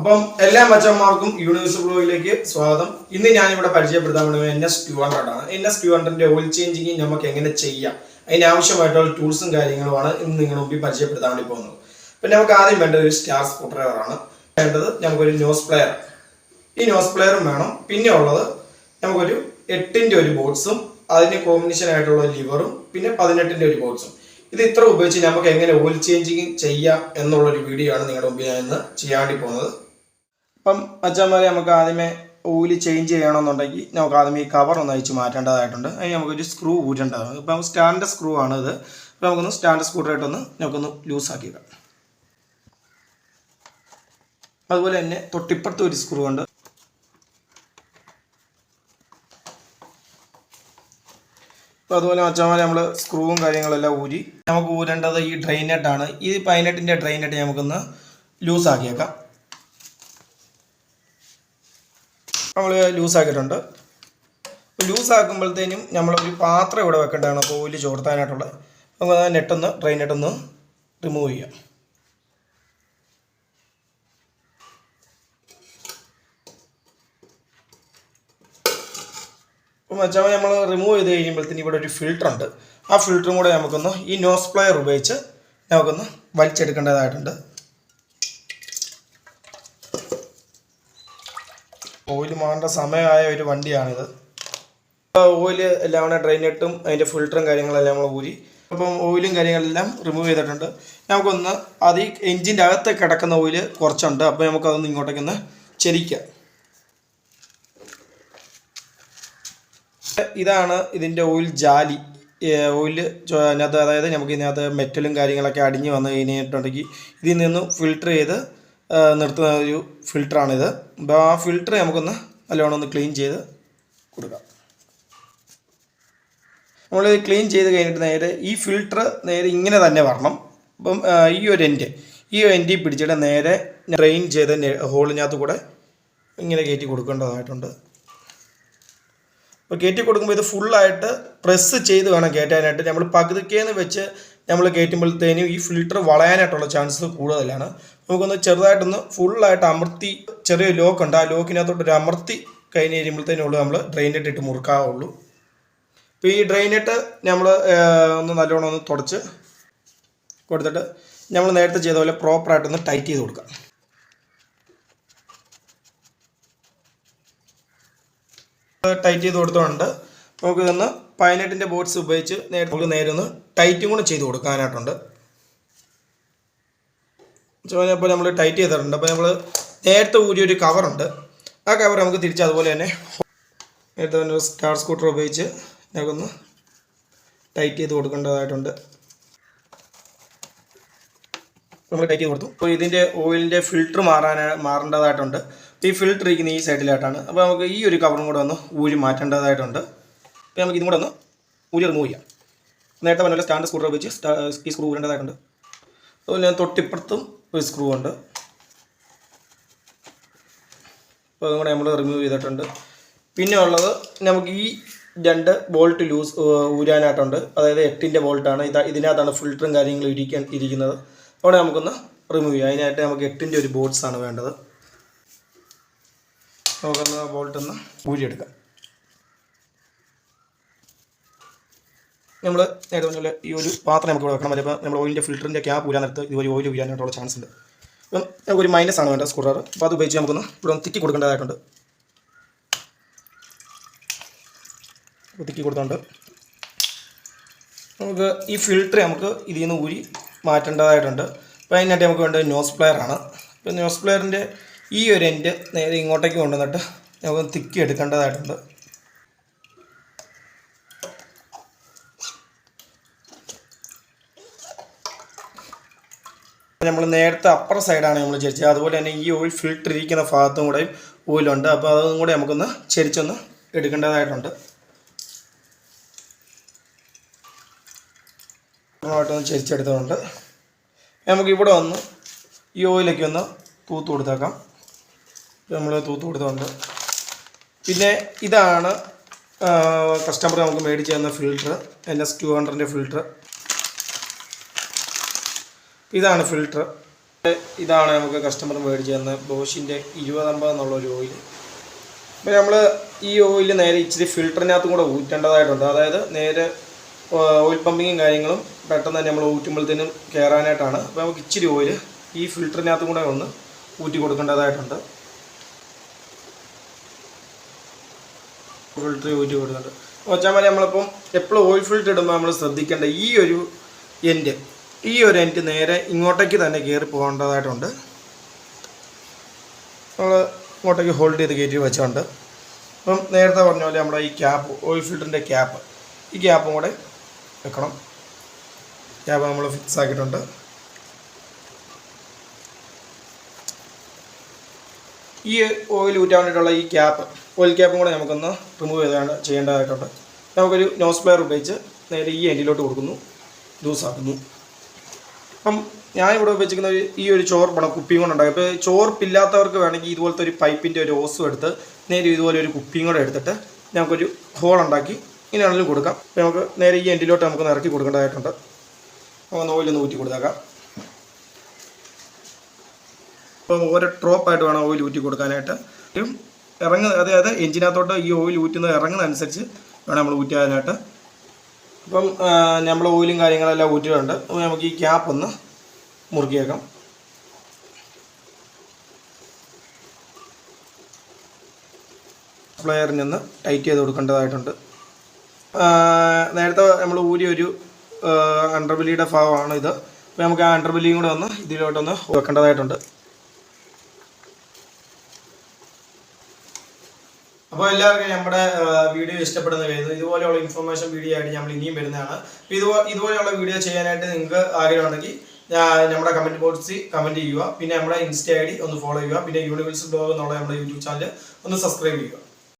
അപ്പം എല്ലാ മച്ചന്മാർക്കും യൂണിവേഴ്സ് ബ്ലോഗിലേക്ക് സ്വാഗതം. ഇന്ന് ഞാനിവിടെ പരിചയപ്പെടുത്താൻ വേണ്ടി എൻ എസ് ടു ഹൺഡ്രഡ് ആണ്. എൻ എസ് ടു ഹൺഡ്രഡിന്റെ ഓയിൽ ചേഞ്ചിങ് നമുക്ക് എങ്ങനെ ചെയ്യാം? അതിന് ആവശ്യമായിട്ടുള്ള ടൂൾസും കാര്യങ്ങളുമാണ് ഇന്ന് നിങ്ങളുടെ മുമ്പിൽ പരിചയപ്പെടുത്താൻ വേണ്ടി പോകുന്നത്. പിന്നെ നമുക്ക് ആദ്യം വേണ്ട ഒരു സ്റ്റാർ സ്കൂട്ടർ ആണ്. വേണ്ടത് നമുക്കൊരു നോസ് പ്ലെയർ ഈ നോസ് പ്ലെയറും വേണം. പിന്നെ ഉള്ളത് നമുക്കൊരു എട്ടിന്റെ ഒരു ബോട്ട്സും അതിന് കോമ്പിനേഷൻ ആയിട്ടുള്ള ലിവറും പിന്നെ പതിനെട്ടിന്റെ ഒരു ബോട്ട്സും ഇത് ഇത്ര ഉപയോഗിച്ച് നമുക്ക് എങ്ങനെ ഓയിൽ ചേഞ്ചിങ് ചെയ്യാം എന്നുള്ളൊരു വീഡിയോ ആണ് നിങ്ങളുടെ മുമ്പിൽ ഞാൻ ഇന്ന് ചെയ്യാൻ വേണ്ടി പോകുന്നത്. അപ്പം അച്ഛന്മാരെ നമുക്ക് ആദ്യമേ ഓയിൽ ചേഞ്ച് ചെയ്യണമെന്നുണ്ടെങ്കിൽ നമുക്ക് ആദ്യമേ ഈ കവർ ഒന്ന് അയച്ച് മാറ്റേണ്ടതായിട്ടുണ്ട്. അതിന് നമുക്കൊരു സ്ക്രൂ ഊറ്റേണ്ടതാണ്. ഇപ്പം സ്റ്റാൻഡ് സ്ക്രൂ ആണ് ഇത്. ഇപ്പം നമുക്കൊന്ന് സ്റ്റാൻഡ് സ്ക്രൂ ആയിട്ടൊന്ന് നമുക്കൊന്ന് ലൂസ് ലൂസാക്കിയിടാം അതുപോലെ തന്നെ തൊട്ടിപ്പുറത്ത് ഒരു സ്ക്രൂ ഉണ്ട്. അപ്പോൾ അതുപോലെ മച്ചന്മാരെ നമ്മൾ സ്ക്രൂവും കാര്യങ്ങളെല്ലാം ഊരി നമുക്ക് ഊരേണ്ടത് ഈ ഡ്രെയിനെട്ടാണ് ഈ പൈനെട്ടിന്റെ ഡ്രെയിനെട്ട് നമുക്കൊന്ന് ലൂസാക്കിയേക്കാം നമ്മൾ ലൂസാക്കിയിട്ടുണ്ട്. ലൂസാക്കുമ്പോഴത്തേനും നമ്മളൊരു പാത്രം ഇവിടെ വെക്കേണ്ടതാണ്. അപ്പോൾ ഓയിൽ ചോർത്താനായിട്ടുള്ള. നമുക്ക് ആ നെട്ടൊന്ന് ഡ്രെയിൻ നെട്ടൊന്ന് റിമൂവ് ചെയ്യാം. അപ്പോൾ മച്ചാമ നമ്മൾ റിമൂവ് ചെയ്ത് കഴിയുമ്പോഴത്തേന് ഇവിടെ ഒരു ഫിൽറ്റർ ഉണ്ട്. ആ ഫിൽറ്ററും കൂടെ നമുക്കൊന്ന് ഈ നോസ് പ്ലയർ ഉപയോഗിച്ച് നമുക്കൊന്ന് വലിച്ചെടുക്കേണ്ടതായിട്ടുണ്ട്. ഓയിൽ മാറേണ്ട സമയമായ ഒരു വണ്ടിയാണിത്. ഓയിൽ എല്ലാം കൂടെ ഡ്രെയിനിട്ടും അതിന്റെ ഫിൽറ്ററും കാര്യങ്ങളെല്ലാം നമ്മൾ ഊരി അപ്പം ഓയിലും കാര്യങ്ങളെല്ലാം റിമൂവ് ചെയ്തിട്ടുണ്ട്. നമുക്കൊന്ന് അത് ഈ എൻജിന്റെ അകത്ത് കിടക്കുന്ന ഓയിൽ കുറച്ചുണ്ട് അപ്പോൾ നമുക്കതൊന്ന് ഇങ്ങോട്ടേക്കൊന്ന് ചെരിക്കാം. ഇതാണ് ഇതിന്റെ ഓയിൽ ജാലി. ഓയിൽ അതിനകത്ത് അതായത് നമുക്ക് ഇതിനകത്ത് മെറ്റലും കാര്യങ്ങളൊക്കെ അടിഞ്ഞ് വന്ന് കഴിഞ്ഞിട്ടുണ്ടെങ്കിൽ ഇതിൽ നിന്ന് ഫിൽറ്റർ ചെയ്ത് നിർത്തുന്ന ഒരു ഫിൽറ്ററാണിത് അപ്പോൾ ആ ഫിൽറ്റർ നമുക്കൊന്ന് നല്ലോണം ഒന്ന് ക്ലീൻ ചെയ്ത് കൊടുക്കാം. നമ്മൾ ക്ലീൻ ചെയ്ത് കഴിഞ്ഞിട്ട് നേരെ ഈ ഫിൽറ്റർ നേരെ ഇങ്ങനെ തന്നെ വരണം. അപ്പം ഈ ഒരു എൻഡ് ഈ എൻഡിൽ പിടിച്ചിട്ട് നേരെ ഡ്രെയിൻ ചെയ്ത ഹോളിനകത്ത് കൂടെ ഇങ്ങനെ കയറ്റി കൊടുക്കേണ്ടതായിട്ടുണ്ട്. അപ്പോൾ കയറ്റി കൊടുക്കുമ്പോൾ ഇത് ഫുള്ളായിട്ട് പ്രസ് ചെയ്ത് വേണം കയറ്റാനായിട്ട്. നമ്മൾ പകുതിക്കേന്ന് വെച്ച് നമ്മൾ കയറ്റുമ്പോഴത്തേനും ഈ ഫിൽറ്റർ വളയാനായിട്ടുള്ള ചാൻസ് കൂടുതലാണ്. നമുക്കൊന്ന് ചെറുതായിട്ടൊന്ന് ഫുള്ളായിട്ട് അമർത്തി ചെറിയ ലോക്ക് ഉണ്ട്. ആ ലോക്കിനകത്തോട്ട് ഒരു അമർത്തി കഴിഞ്ഞ് കഴിയുമ്പോഴത്തേനും ഉള്ളൂ നമ്മൾ ഡ്രെയിനിട്ട് ഇട്ട് മുറുക്കാവുള്ളൂ. അപ്പോൾ ഈ ഡ്രെയിനിട്ട് നമ്മൾ ഒന്ന് നല്ലോണം ഒന്ന് തുടച്ച് കൊടുത്തിട്ട് നമ്മൾ നേരത്തെ ചെയ്ത പോലെ പ്രോപ്പറായിട്ടൊന്ന് ടൈറ്റ് ചെയ്ത് കൊടുക്കാം. ടൈറ്റ് ചെയ്ത് കൊടുത്തോണ്ട് നമുക്ക് പതിനെട്ടിന്റെ ബോട്ട്സ് ഉപയോഗിച്ച് നേരെ നമുക്ക് നേരെ ഒന്ന് ടൈറ്റും കൂടെ ചെയ്ത് കൊടുക്കാനായിട്ടുണ്ട്. ചോദിച്ചപ്പോൾ നമ്മൾ ടൈറ്റ് ചെയ്തിട്ടുണ്ട്. അപ്പോൾ നമ്മൾ നേരത്തെ ഊരി ഒരു കവറുണ്ട് ആ കവർ നമുക്ക് തിരിച്ച് അതുപോലെ തന്നെ നേരത്തെ തന്നെ സ്റ്റാർ സ്കൂട്ടർ ഉപയോഗിച്ച് ഞങ്ങൾക്കൊന്ന് ടൈറ്റ് ചെയ്ത് കൊടുക്കേണ്ടതായിട്ടുണ്ട്. നമ്മൾ ടൈറ്റ് ചെയ്ത് കൊടുത്തു. അപ്പോൾ ഇതിന്റെ ഓയിലിന്റെ ഫിൽറ്റർ മാറാൻ മാറേണ്ടതായിട്ടുണ്ട്. ഈ ഫിൽറ്റർ ഇരിക്കുന്ന ഈ സൈഡിലായിട്ടാണ് അപ്പോൾ നമുക്ക് ഈ ഒരു കവറും കൂടെ ഒന്ന് ഊരി മാറ്റേണ്ടതായിട്ടുണ്ട്. അപ്പോൾ നമുക്ക് ഇതും കൂടെ ഒന്ന് ഊരി റിമൂവ് ചെയ്യാം നേരത്തെ പറഞ്ഞ സ്റ്റാൻഡ് സ്ക്രൂ ഡ്രൈവ് വെച്ച് ഈ സ്ക്രൂ ഊരേണ്ടതായിട്ടുണ്ട്. അതുപോലെ ഞാൻ തൊട്ടിപ്പുറത്തും ഒരു സ്ക്രൂ ഉണ്ട്. അപ്പോൾ അതും കൂടെ നമ്മൾ റിമൂവ് ചെയ്തിട്ടുണ്ട്. പിന്നെ ഉള്ളത് നമുക്ക് ഈ രണ്ട് ബോൾട്ട് ലൂസ് ഊരാനായിട്ടുണ്ട്. അതായത് എട്ടിന്റെ ബോൾട്ടാണ് ഇത് ഇതിനകത്താണ് ഫിൽറ്ററും കാര്യങ്ങളും ഇരിക്കാൻ ഇരിക്കുന്നത്. അവിടെ നമുക്കൊന്ന് റിമൂവ് ചെയ്യാം. അതിനായിട്ട് നമുക്ക് എട്ടിന്റെ ഒരു ബോൾട്ട്സാണ് വേണ്ടത്. നമുക്കൊന്ന് ബോൾട്ടൊന്ന് ഊരിയെടുക്കാം. നമ്മൾ നേരത്തെ പറഞ്ഞ പോലെ ഈ ഒരു പാത്രം നമുക്ക് ഇവിടെ വെക്കണം. വരുമ്പോൾ നമ്മൾ ഓയിലിന്റെ ഫിൽറ്ററിന്റെ ക്യാപ്പ് ഊരാൻ നേരത്ത് ഇതുപോലെ ഓയിൽ ഊരാനായിട്ടുള്ള ചാൻസ് ഉണ്ട്. അപ്പം നമുക്ക് ഒരു മൈനസ് ആണ് വേണ്ടത് സ്ക്രൂഡർ അപ്പോൾ അത് ഉപയോഗിച്ച് നമുക്കൊന്ന് ഇവിടെ ഒന്ന് തിക്കി കൊടുക്കേണ്ടതായിട്ടുണ്ട്. തിക്കി കൊടുത്തോണ്ട് നമുക്ക് ഈ ഫിൽറ്റർ നമുക്ക് ഇതിൽ നിന്ന് ഊരി മാറ്റേണ്ടതായിട്ടുണ്ട്. അപ്പോൾ അതിനായിട്ട് നമുക്ക് വേണ്ടത് ന്യൂസ് പ്ലെയർ ആണ്. അപ്പോൾ ന്യൂസ് പ്ലെയറിന്റെ ഈ ഒരു എൻഡ് നേരെ ഇങ്ങോട്ടേക്ക് കൊണ്ടുവന്നിട്ട് നമുക്ക് തിക്കി എടുക്കേണ്ടതായിട്ടുണ്ട്. നമ്മൾ നേരത്തെ അപ്പർ സൈഡാണ് നമ്മൾ ചരിച്ചത്. അതുപോലെ തന്നെ ഈ ഓയിൽ ഫിൽറ്റർ ഇരിക്കുന്ന ഭാഗത്തും കൂടെ ഓയിലുണ്ട്. അപ്പോൾ അതും കൂടെ നമുക്കൊന്ന് ചരിച്ചൊന്ന് എടുക്കേണ്ടതായിട്ടുണ്ട്. പൂർണമായിട്ടൊന്ന് ചരിച്ചെടുത്തതുകൊണ്ട് നമുക്ക് ഇവിടെ വന്ന് ഈ ഓയിലൊക്കെ ഒന്ന് തൂത്ത് കൊടുത്തേക്കാം. നമ്മൾ തൂത്ത് കൊടുത്തുണ്ട് പിന്നെ ഇതാണ് കസ്റ്റമർ നമുക്ക് മേടിച്ച് തന്ന ഫിൽറ്റർ എൻ എസ് ടു ഹൺഡ്രഡിന്റെ ഫിൽറ്റർ ഇതാണ് ഫിൽറ്റർ ഇതാണ് നമുക്ക് കസ്റ്റമർ മേടിച്ച് തന്ന ബോഷിന്റെ ഇരുപതമ്പത് എന്നുള്ള ഒരു ഓയിൽ അപ്പോൾ നമ്മൾ ഈ ഓയിൽ നേരെ ഇച്ചിരി ഫിൽറ്ററിനകത്തും കൂടെ ഊറ്റേണ്ടതായിട്ടുണ്ട്. അതായത് നേരെ ഓയിൽ പമ്പിങ്ങും കാര്യങ്ങളും പെട്ടെന്ന് തന്നെ നമ്മൾ ഊറ്റുമ്പോഴത്തേനും കയറാനായിട്ടാണ് അപ്പോൾ നമുക്ക് ഇച്ചിരി ഓയിൽ ഈ ഫിൽറ്ററിനകത്തും കൂടെ ഒന്ന് ഊറ്റി കൊടുക്കേണ്ടതായിട്ടുണ്ട്. ഫിൽറ്റർ ഊറ്റി കൊടുക്കുന്നുണ്ട് വെച്ചാൽ മതി നമ്മളിപ്പം എപ്പോഴും ഓയിൽ ഫിൽറ്റർ ഇടുമ്പോൾ നമ്മൾ ശ്രദ്ധിക്കേണ്ട ഈ ഒരു എൻഡ് ഈ ഒരു എന്റ് നേരെ ഇങ്ങോട്ടേക്ക് തന്നെ കയറി പോകേണ്ടതായിട്ടുണ്ട്. നമ്മൾ ഇങ്ങോട്ടേക്ക് ഹോൾഡ് ചെയ്ത് കയറ്റി വെച്ചുകൊണ്ട് അപ്പം നേരത്തെ പറഞ്ഞ പോലെ നമ്മുടെ ഈ ക്യാപ്പ് ഓയിൽ ഫിൽറ്ററിന്റെ ക്യാപ്പ് ഈ ക്യാപ്പും കൂടെ വെക്കണം. ക്യാപ്പ് നമ്മൾ ഫിക്സ് ആക്കിയിട്ടുണ്ട്. ഈ ഓയിൽ ഊറ്റാൻ വേണ്ടിയിട്ടുള്ള ഈ ക്യാപ്പ് ഓയിൽ ക്യാപ്പും കൂടെ നമുക്കൊന്ന് റിമൂവ് ചെയ്താണ് ചെയ്യേണ്ടതായിട്ടുണ്ട്. നമുക്കൊരു നോസ് പ്ലെയർ ഉപയോഗിച്ച് നേരെ ഈ എൻഡിലോട്ട് കൊടുക്കുന്നു. ലൂസാക്കുന്നു അപ്പം ഞാൻ ഉപയോഗിച്ചിരിക്കുന്ന ഒരു ഈ ഒരു ചോർപ്പാണ് കുപ്പിയും കൊണ്ട് ഉണ്ടാക്കുക ഇപ്പോൾ ചോർപ്പില്ലാത്തവർക്ക് വേണമെങ്കിൽ ഇതുപോലത്തെ ഒരു പൈപ്പിന്റെ ഒരു ഓസും എടുത്ത് നേരെ ഇതുപോലെ ഒരു കുപ്പിയും കൂടെ എടുത്തിട്ട് നമുക്കൊരു ഹോൾ ഉണ്ടാക്കി ഇങ്ങനെയാണെങ്കിലും കൊടുക്കാം. അപ്പോൾ നമുക്ക് നേരെ ഈ എൻഡിലോട്ട് നമുക്ക് ഇറക്കി കൊടുക്കേണ്ടതായിട്ടുണ്ട്. നമുക്ക് ഓയിലൊന്ന് ഊറ്റി കൊടുത്തേക്കാം. അപ്പോൾ ഓരോ ഡ്രോപ്പായിട്ട് വേണം ഓയിൽ ഊറ്റി കൊടുക്കാനായിട്ട്. ഇറങ്ങുന്ന അതായത് എഞ്ചിനകത്തോട്ട് ഈ ഓയിൽ ഊറ്റുന്നത് ഇറങ്ങുന്ന അനുസരിച്ച് വേണം നമ്മൾ ഊറ്റാനായിട്ട്. അപ്പം നമ്മൾ ഓയിലും കാര്യങ്ങളെല്ലാം ഊറ്റിയിട്ടുണ്ട്. നമുക്ക് ഈ ക്യാപ്പ് ഒന്ന് മുറുക്കിയേക്കാം. പ്ലെയറിൽ നിന്ന് ടൈറ്റ് ചെയ്ത് കൊടുക്കേണ്ടതായിട്ടുണ്ട്. നേരത്തെ നമ്മൾ ഊരി ഒരു അണ്ടർബലിയുടെ ഭാഗമാണ് ഇത്. അപ്പോൾ നമുക്ക് ആ അണ്ടർബലിയും കൂടെ ഒന്ന് ഇതിലോട്ടൊന്ന് വെക്കേണ്ടതായിട്ടുണ്ട്. അപ്പോൾ എല്ലാവർക്കും നമ്മുടെ വീഡിയോ ഇഷ്ടപ്പെടുന്ന കഴിയുന്നു ഇതുപോലെയുള്ള ഇൻഫർമേഷൻ വീഡിയോ ആയിട്ട് നമ്മൾ ഇനിയും വരുന്നതാണ്. അപ്പോൾ ഇതുപോ ഇതുപോലെയുള്ള വീഡിയോ ചെയ്യാനായിട്ട് നിങ്ങൾക്ക് ആഗ്രഹമുണ്ടെങ്കിൽ നമ്മുടെ കമന്റ് ബോക്സിൽ കമന്റ് ചെയ്യുക. പിന്നെ നമ്മുടെ ഇൻസ്റ്റ ഐ ഡി ഒന്ന് ഫോളോ ചെയ്യുക. പിന്നെ യൂണിവേഴ്സ് ബ്ലോഗ് എന്നുള്ള നമ്മുടെ യൂട്യൂബ് ചാനൽ ഒന്ന് സബ്സ്ക്രൈബ് ചെയ്യുക.